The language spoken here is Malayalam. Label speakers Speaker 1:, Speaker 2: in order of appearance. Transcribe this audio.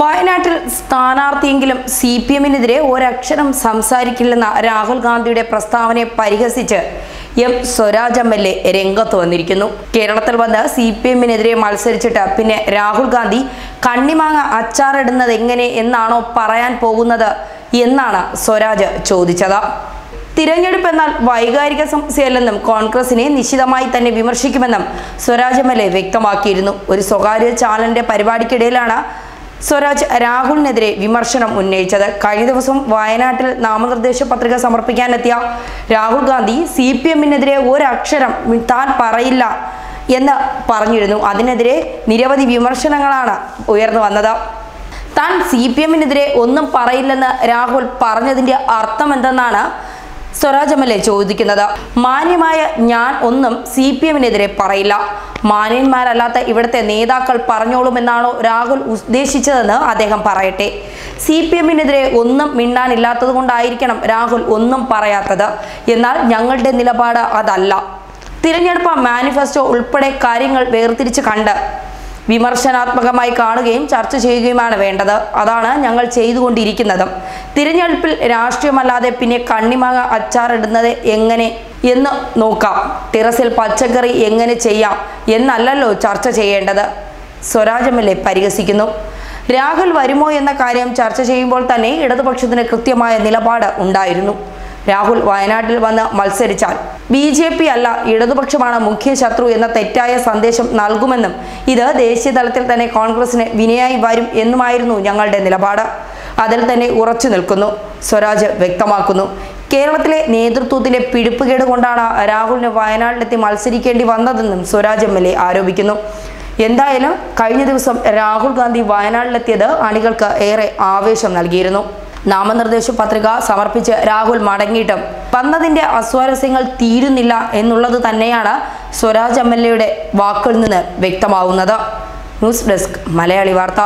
Speaker 1: വയനാട്ടിൽ സ്ഥാനാർത്ഥിയെങ്കിലും സി പി എമ്മിനെതിരെ ഒരക്ഷരം സംസാരിക്കില്ലെന്ന രാഹുൽ ഗാന്ധിയുടെ പ്രസ്താവനയെ പരിഹസിച്ച് M Swaraj M L A രംഗത്ത് വന്നിരിക്കുന്നു. കേരളത്തിൽ വന്ന് സി പി എമ്മിനെതിരെ മത്സരിച്ചിട്ട് പിന്നെ രാഹുൽ ഗാന്ധി കണ്ണിമാങ്ങ അച്ചാറിടുന്നത് എങ്ങനെ എന്നാണോ പറയാൻ പോകുന്നത് എന്നാണ് സ്വരാജ് ചോദിച്ചത്. തിരഞ്ഞെടുപ്പ് എന്നാൽ വൈകാരിക സംശയമല്ലെന്നും കോൺഗ്രസിനെ നിശിതമായി തന്നെ വിമർശിക്കുമെന്നും സ്വരാജ് എം വ്യക്തമാക്കിയിരുന്നു. ഒരു സ്വകാര്യ ചാനലിന്റെ പരിപാടിക്കിടയിലാണ് സ്വരാജ് രാഹുലിനെതിരെ വിമർശനം ഉന്നയിച്ചത്. കഴിഞ്ഞ ദിവസം വയനാട്ടിൽ നാമനിർദ്ദേശ പത്രിക സമർപ്പിക്കാനെത്തിയ രാഹുൽ ഗാന്ധി സി പി എമ്മിനെതിരെ ഒരക്ഷരം താൻ പറയില്ല എന്ന് പറഞ്ഞിരുന്നു. അതിനെതിരെ നിരവധി വിമർശനങ്ങളാണ് ഉയർന്നു വന്നത്. താൻ സി പി എമ്മിനെതിരെ ഒന്നും പറയില്ലെന്ന് രാഹുൽ പറഞ്ഞതിന്റെ അർത്ഥം എന്തെന്നാണ് സ്വരാജ് എം എൽ എ ചോദിക്കുന്നത്. മാന്യമായ ഞാൻ ഒന്നും സി പി എമ്മിനെതിരെ പറയില്ല. മാന്യന്മാരല്ലാത്ത ഇവിടുത്തെ നേതാക്കൾ പറഞ്ഞോളുമെന്നാണോ രാഹുൽ ഉദ്ദേശിച്ചതെന്ന് അദ്ദേഹം പറയട്ടെ. സി പി എമ്മിനെതിരെ ഒന്നും മിണ്ടാനില്ലാത്തത് കൊണ്ടായിരിക്കണം രാഹുൽ ഒന്നും പറയാത്തത്. എന്നാൽ ഞങ്ങളുടെ നിലപാട് അതല്ല. തിരഞ്ഞെടുപ്പ് മാനിഫെസ്റ്റോ ഉൾപ്പെടെ കാര്യങ്ങൾ വേർതിരിച്ച് കണ്ട് വിമർശനാത്മകമായി കാണുകയും ചർച്ച ചെയ്യുകയുമാണ് വേണ്ടത്. അതാണ് ഞങ്ങൾ ചെയ്തുകൊണ്ടിരിക്കുന്നത്. തിരഞ്ഞെടുപ്പിൽ രാഷ്ട്രീയമല്ലാതെ പിന്നെ കണ്ണിമാങ്ങ അച്ചാറിടുന്നത് എങ്ങനെ എന്ന് നോക്കാം. ടെറസിൽ പച്ചക്കറി എങ്ങനെ ചെയ്യാം എന്നല്ലല്ലോ ചർച്ച ചെയ്യേണ്ടത്. സ്വരാജ് എം എൽ എ പരിഹസിക്കുന്നു. രാഹുൽ വരുമോ എന്ന കാര്യം ചർച്ച ചെയ്യുമ്പോൾ തന്നെ ഇടതുപക്ഷത്തിന് കൃത്യമായ നിലപാട് ഉണ്ടായിരുന്നു. രാഹുൽ വയനാട്ടിൽ വന്ന് മത്സരിച്ചാൽ ബി ജെ പി അല്ല ഇടതുപക്ഷമാണ് മുഖ്യ ശത്രു എന്ന തെറ്റായ സന്ദേശം നൽകുമെന്നും ഇത് ദേശീയ തലത്തിൽ തന്നെ കോൺഗ്രസിന് വിനയായി വരും എന്നുമായിരുന്നു ഞങ്ങളുടെ നിലപാട്. അതിൽ തന്നെ ഉറച്ചു നിൽക്കുന്നു. സ്വരാജ് വ്യക്തമാക്കുന്നു. കേരളത്തിലെ നേതൃത്വത്തിലെ പിടിപ്പുകേട് കൊണ്ടാണ് രാഹുലിന് വയനാട്ടിലെത്തി മത്സരിക്കേണ്ടി വന്നതെന്നും സ്വരാജ് എം ആരോപിക്കുന്നു. എന്തായാലും കഴിഞ്ഞ ദിവസം രാഹുൽ ഗാന്ധി വയനാട്ടിലെത്തിയത് അണികൾക്ക് ഏറെ ആവേശം നൽകിയിരുന്നു. നാമനിർദ്ദേശ പത്രിക സമർപ്പിച്ച് രാഹുൽ മടങ്ങിയിട്ടും. വന്നതിന്റെ അസ്വാരസ്യങ്ങൾ തീരുന്നില്ല എന്നുള്ളത് തന്നെയാണ് സ്വരാജ് എം എൽ എയുടെ വാക്കുകളിൽ നിന്ന് വ്യക്തമാവുന്നത്. ന്യൂസ് ഡെസ്ക് മലയാളി വാർത്ത.